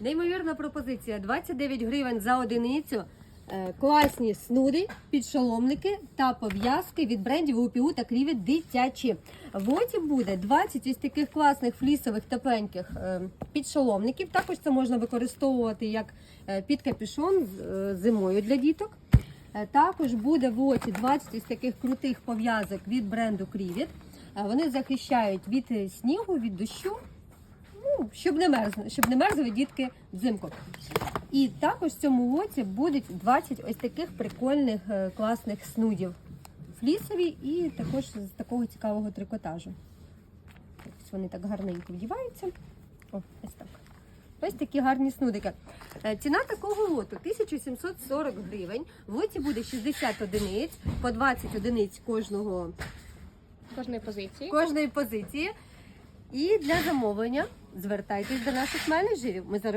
Неймовірна пропозиція 29 гривень за одиницю. Е, Класні снуди, підшоломники та пов'язки від брендів УПУ та Крівіт дитячі. В оті буде 20 із таких класних флісових тепленьких е, підшоломників. Також це можна використовувати як е, під капюшон зимою для діток. Також буде в оці 20 із таких крутих пов'язок від бренду Крівіт. Вони захищають від снігу, від дощу, ну, щоб не мерзли, щоб не мерзли дітки взимку. І також в цьому лоті будуть 20 ось таких прикольних е, класних снудів. Флісові і також з такого цікавого трикотажу. Ось вони так гарненько вдіваються. О, ось так. Ось такі гарні снудики. Е, Ціна такого лоту 1740 гривень. В лоті буде 60 одиниць, по 20 одиниць кожного Кожної позиції. кожної позиції. І для замовлення звертайтесь до наших менеджерів. Ми зараз